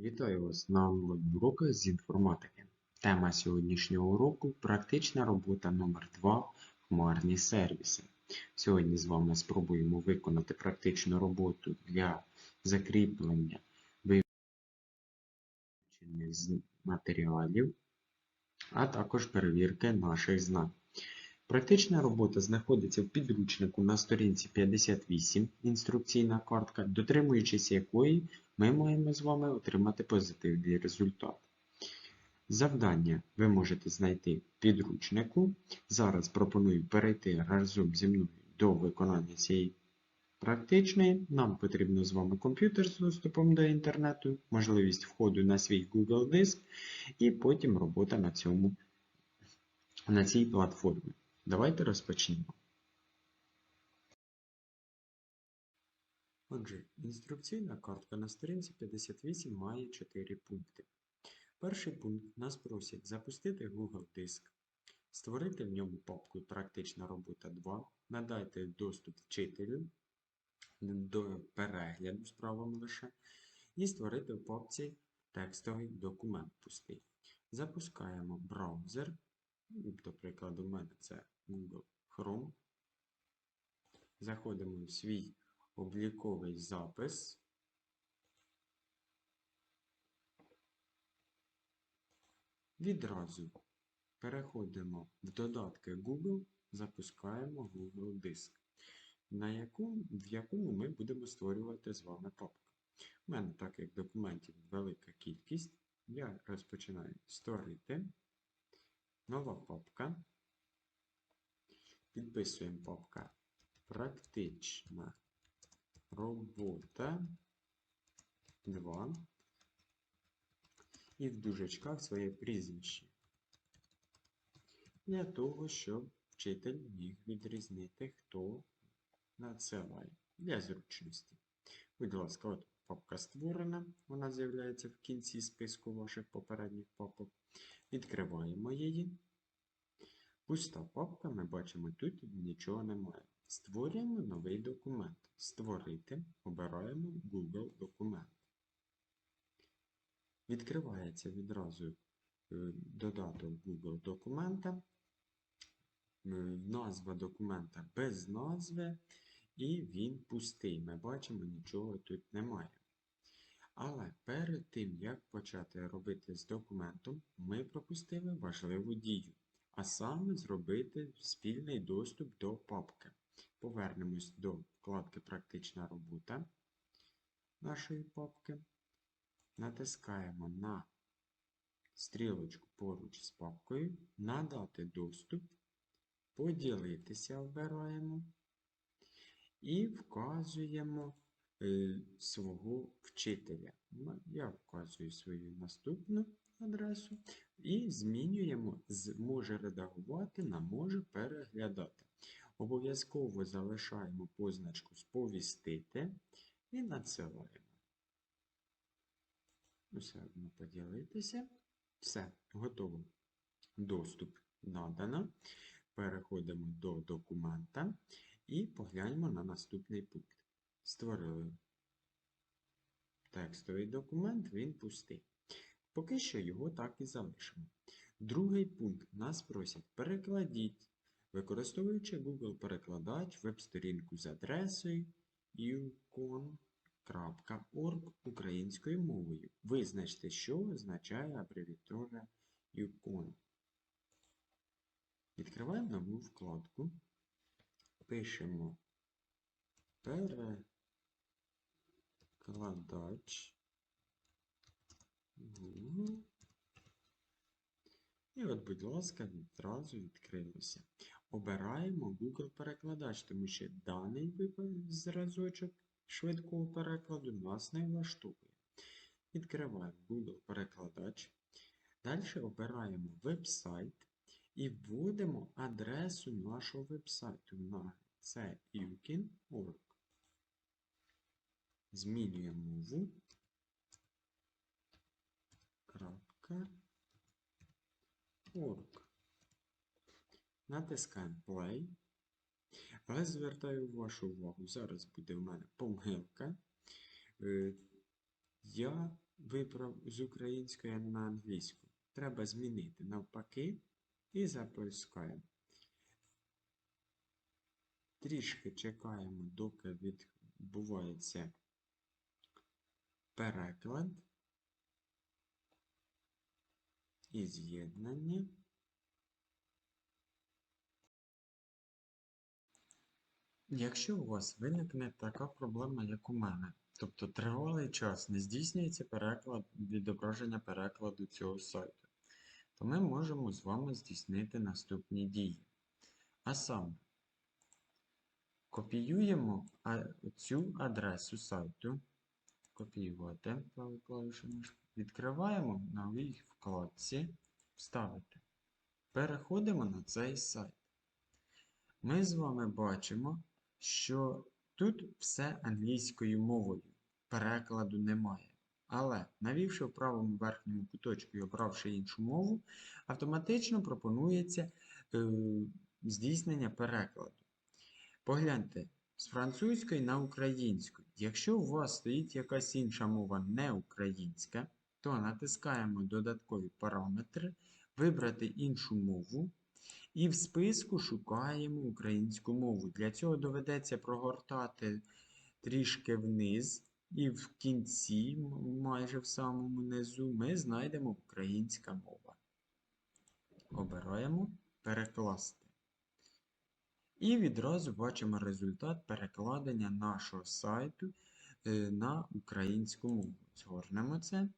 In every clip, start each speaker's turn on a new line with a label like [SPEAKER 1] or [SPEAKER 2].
[SPEAKER 1] Вітаю вас на онлайн-уроках з інформатики. Тема сьогоднішнього уроку практична робота номер 2 Хмарні сервіси. Сьогодні з вами спробуємо виконати практичну роботу для закріплення вивчених матеріалів, а також перевірки наших знань. Практична робота знаходиться в підручнику на сторінці 58, інструкційна картка, дотримуючись якої ми маємо з вами отримати позитивний результат. Завдання ви можете знайти в підручнику. Зараз пропоную перейти разом зі мною до виконання цієї практичної. Нам потрібно з вами комп'ютер з доступом до інтернету, можливість входу на свій Google диск і потім робота на, цьому, на цій платформі. Давайте розпочнемо. Отже, інструкційна картка на сторінці 58 має 4 пункти. Перший пункт нас просять запустити Google диск, створити в ньому папку Практична робота 2, надати доступ вчителю до перегляду з правом лише, і створити в папці текстовий документ пустий. Запускаємо браузер. До прикладу, в мене це Google Chrome. Заходимо в свій обліковий запис. Відразу переходимо в додатки Google, запускаємо Google Диск, на яку, в якому ми будемо створювати з вами папку. У мене, так як документів велика кількість, я розпочинаю створити. Нова папка. Підписуємо папка Практична робота 2. І в дужечках своє прізвище. Для того, щоб вчитель міг відрізнити, хто надсилає для зручності. Будь ласка, от папка створена, вона з'являється в кінці списку ваших попередніх папок. Відкриваємо її. Пуста папка, ми бачимо, тут нічого немає. Створюємо новий документ. Створити, обираємо Google документ. Відкривається відразу е, додаток Google документа. Е, Назва документа без назви, і він пустий. Ми бачимо, нічого тут немає. Але перед тим, як почати робити з документом, ми пропустили важливу дію, а саме зробити спільний доступ до папки. Повернемось до вкладки Практична робота нашої папки. Натискаємо на стрілочку поруч з папкою, надати доступ, поділитися обираємо і вказуємо е, свого вчителя. Я вказую свою наступну адресу і змінюємо може редагувати на може переглядати. Обов'язково залишаємо позначку Сповістити і надсилаємо. Все одно поділитися. Все, готово. Доступ надано. Переходимо до документа і погляньмо на наступний пункт. Створили текстовий документ, він пустий. Поки що його так і залишимо. Другий пункт нас просять перекладіть, використовуючи Google перекладач веб-сторінку з адресою ucon.org українською мовою. Визначте, що означає абревіатура UCON. Відкриваємо нову вкладку. Пишемо перекладач Google. І от, будь ласка, відразу відкрилося. Обираємо Google перекладач, тому що даний зразочок швидкого перекладу нас не влаштовує. Відкриваємо Google перекладач. Далі обираємо веб-сайт і вводимо адресу нашого веб-сайту на це ukin.org. Змінюємо мову. Крапка. Натискаємо Play. Але звертаю вашу увагу, зараз буде в мене помилка. Е, Я виправ з української на англійську. Треба змінити навпаки і запускаємо. Трішки чекаємо, доки відбувається переклад і з'єднання. Якщо у вас виникне така проблема, як у мене, тобто тривалий час не здійснюється переклад, відображення перекладу цього сайту, то ми можемо з вами здійснити наступні дії. А саме, копіюємо цю адресу сайту, копіювати клавішою відкриваємо в новій вкладці Вставити. Переходимо на цей сайт. Ми з вами бачимо, що тут все англійською мовою, перекладу немає. Але, навівши в правому верхньому куточку і обравши іншу мову, автоматично пропонується е, здійснення перекладу. Погляньте, з французької на українську. Якщо у вас стоїть якась інша мова не українська, то натискаємо додаткові параметри, вибрати іншу мову. І в списку шукаємо українську мову. Для цього доведеться прогортати трішки вниз, і в кінці, майже в самому низу, ми знайдемо українська мова. Обираємо Перекласти. І відразу бачимо результат перекладення нашого сайту е, на українську мову. Згорнемо це.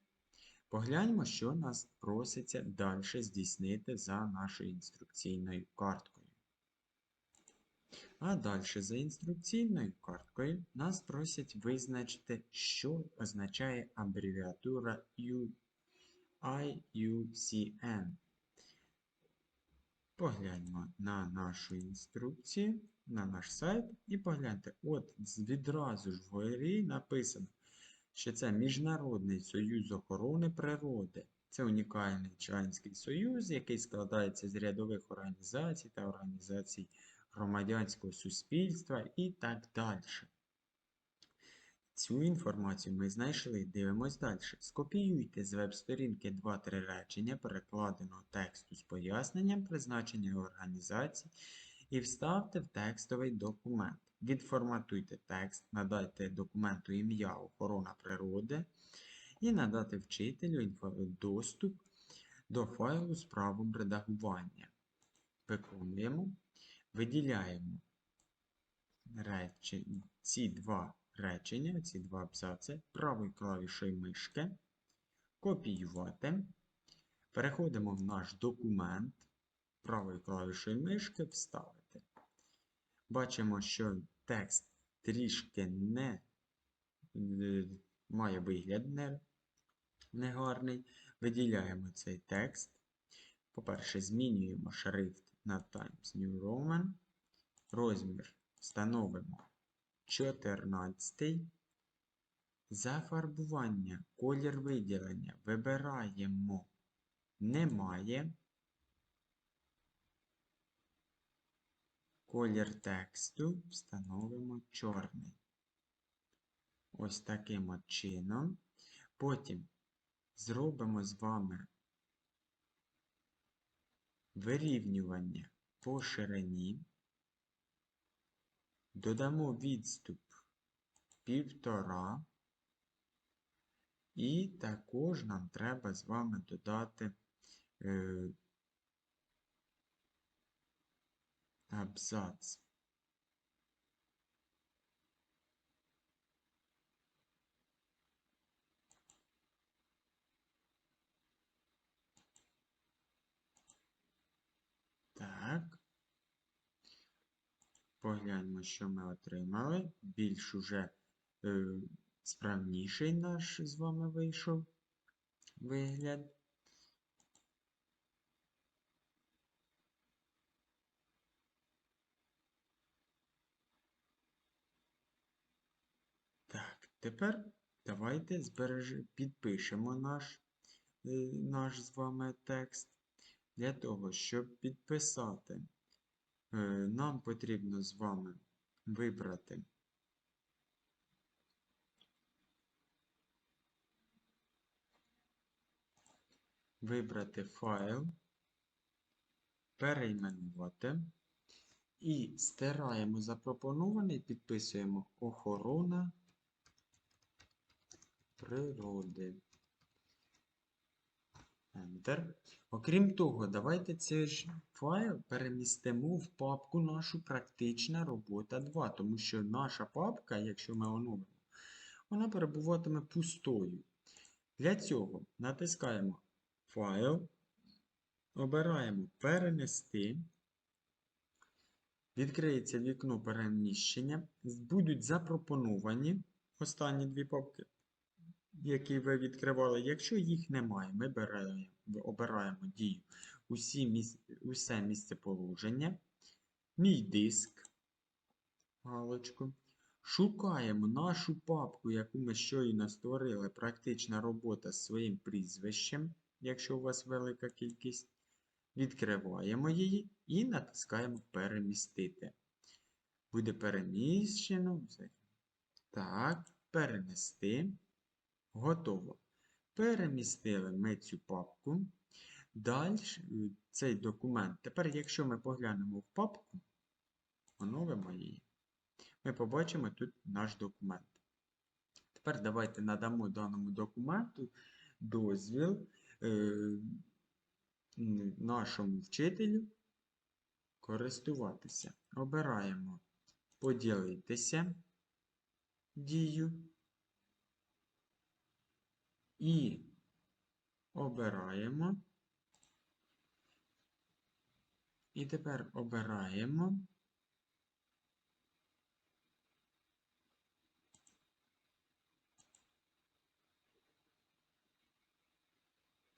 [SPEAKER 1] Погляньмо, що нас проситься далі здійснити за нашою інструкційною карткою. А далі за інструкційною карткою нас просять визначити, що означає абревіатура IUCN. Погляньмо на нашу інструкцію, на наш сайт і погляньте, от відразу ж вгорі написано що це Міжнародний союз охорони природи. Це унікальний членський союз, який складається з рядових організацій та організацій громадянського суспільства і так далі. Цю інформацію ми знайшли, дивимось далі. Скопіюйте з веб-сторінки 2-3 речення перекладеного тексту з поясненням призначення організації і вставте в текстовий документ. Відформатуйте текст, надайте документу ім'я охорона природи і надати вчителю доступ до файлу з правом редагування. Виконуємо, виділяємо речі, ці два речення, ці два абзаци правою клавішою мишки, копіювати. Переходимо в наш документ, правою клавішою мишки вставити. Бачимо, що текст трішки не е, має вигляд не, негарний. Виділяємо цей текст. По-перше, змінюємо шрифт на Times New Roman. Розмір встановимо 14. Зафарбування, колір виділення вибираємо немає. Колір тексту встановимо чорний. Ось таким от чином. Потім зробимо з вами вирівнювання по ширині, додамо відступ півтора, і також нам треба з вами додати е, абзац Так. Погляньмо, що ми отримали. Більш уже е, справніший наш з вами вийшов вигляд. Тепер давайте збереж... підпишемо наш, е, наш з вами текст. Для того, щоб підписати, е, нам потрібно з вами вибрати. Вибрати файл, перейменувати. І стираємо запропонований, підписуємо охорона природи. Enter. Окрім того, давайте цей ж файл перемістимо в папку нашу практична робота 2, тому що наша папка, якщо ми оновимо, вона перебуватиме пустою. Для цього натискаємо Файл, обираємо Перенести. Відкриється вікно переміщення. Будуть запропоновані останні дві папки, які ви відкривали. Якщо їх немає, ми беремо, обираємо дію усі міс... усе місцеположення, мій диск, галочку. Шукаємо нашу папку, яку ми щойно створили, практична робота з своїм прізвищем, якщо у вас велика кількість. Відкриваємо її і натискаємо Перемістити. Буде переміщено. Так, перенести. Готово. Перемістили ми цю папку. Далі цей документ. Тепер, якщо ми поглянемо в папку, оновимо її, ми побачимо тут наш документ. Тепер давайте надамо даному документу дозвіл е, нашому вчителю користуватися. Обираємо поділитися дію і обираємо. І тепер обираємо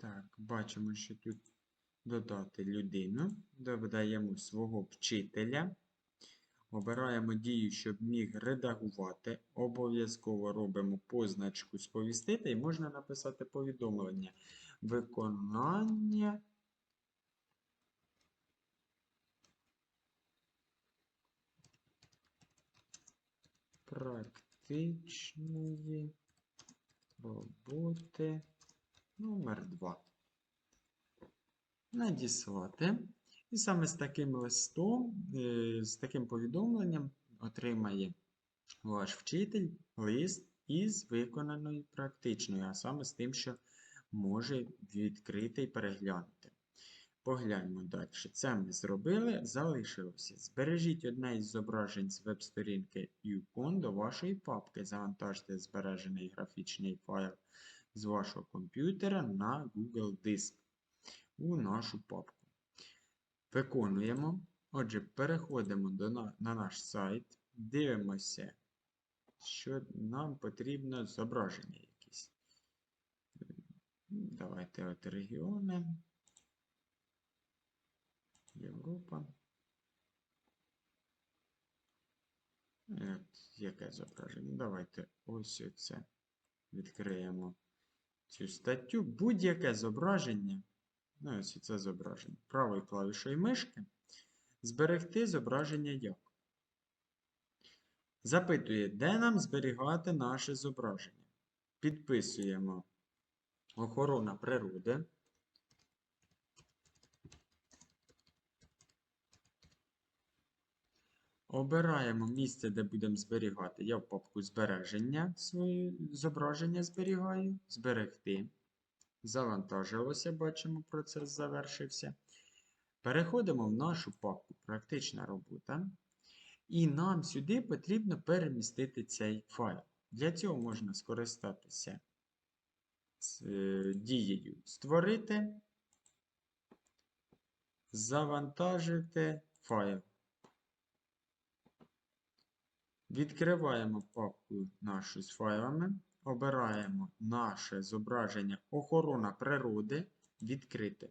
[SPEAKER 1] Так, бачимо, що тут додати людину, додаємо свого вчителя. Обираємо дію, щоб міг редагувати. Обов'язково робимо позначку сповістити і можна написати повідомлення. Виконання практичної роботи номер 2 Надіслати. І саме з таким листом, е, з таким повідомленням отримає ваш вчитель лист із виконаною практичною, а саме з тим, що може відкрити і переглянути. Погляньмо далі. Це ми зробили, залишилося. Збережіть одне із зображень з веб-сторінки Yukon до вашої папки. Завантажте збережений графічний файл з вашого комп'ютера на Google Диск у нашу папку. Виконуємо. Отже, переходимо до, на, на наш сайт, дивимося, що нам потрібно зображення якісь. Давайте от регіони. Європа. От, яке зображення? Давайте ось оце відкриємо цю статтю. Будь-яке зображення. Ну, ось це зображення. Правою клавішою мишки. Зберегти зображення як. Запитує, де нам зберігати наше зображення. Підписуємо охорона природи. Обираємо місце, де будемо зберігати. Я в папку збереження своє зображення зберігаю. Зберегти. Завантажилося, бачимо, процес завершився. Переходимо в нашу папку Практична робота. І нам сюди потрібно перемістити цей файл. Для цього можна скористатися е, дією Створити, завантажити файл. Відкриваємо папку нашу з файлами. Обираємо наше зображення охорона природи відкрити.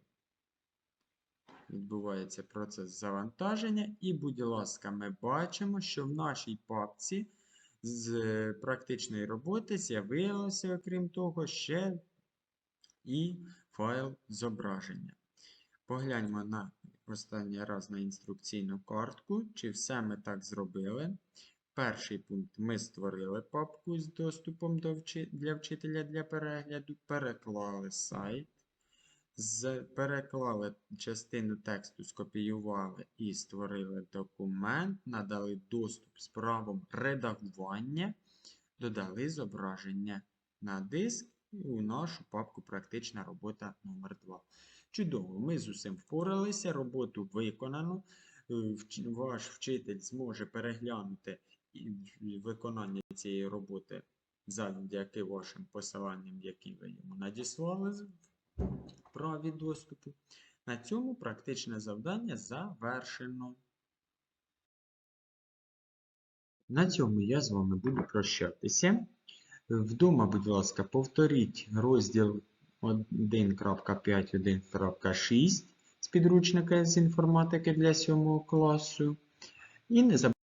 [SPEAKER 1] Відбувається процес завантаження. І, будь ласка, ми бачимо, що в нашій папці з практичної роботи з'явилося, окрім того, ще і файл зображення. Погляньмо на останній раз на інструкційну картку, чи все ми так зробили. Перший пункт. Ми створили папку з доступом для вчителя для перегляду, переклали сайт. переклали частину тексту, скопіювали і створили документ, надали доступ з правом редагування, додали зображення на диск у нашу папку Практична робота номер 2 Чудово, ми з усім впоралися, роботу виконано. Е, Ваш вчитель зможе переглянути виконання цієї роботи завдяки вашим посиланням, які ви йому надіслали в праві доступу. На цьому практичне завдання завершено. На цьому я з вами буду прощатися. Вдома, будь ласка, повторіть розділ 1.5.1.6 з підручника з інформатики для 7 класу. І не забудьте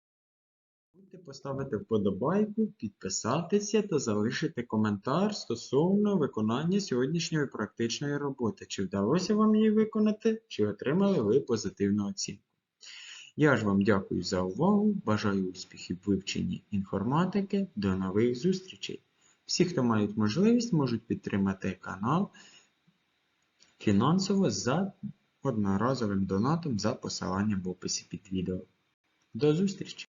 [SPEAKER 1] поставити вподобайку, підписатися та залишити коментар стосовно виконання сьогоднішньої практичної роботи. Чи вдалося вам її виконати, чи отримали ви позитивну оцінку. Я ж вам дякую за увагу, бажаю успіхів в вивченні інформатики. До нових зустрічей! Всі, хто мають можливість, можуть підтримати канал фінансово за одноразовим донатом за посиланням в описі під відео. До зустрічі!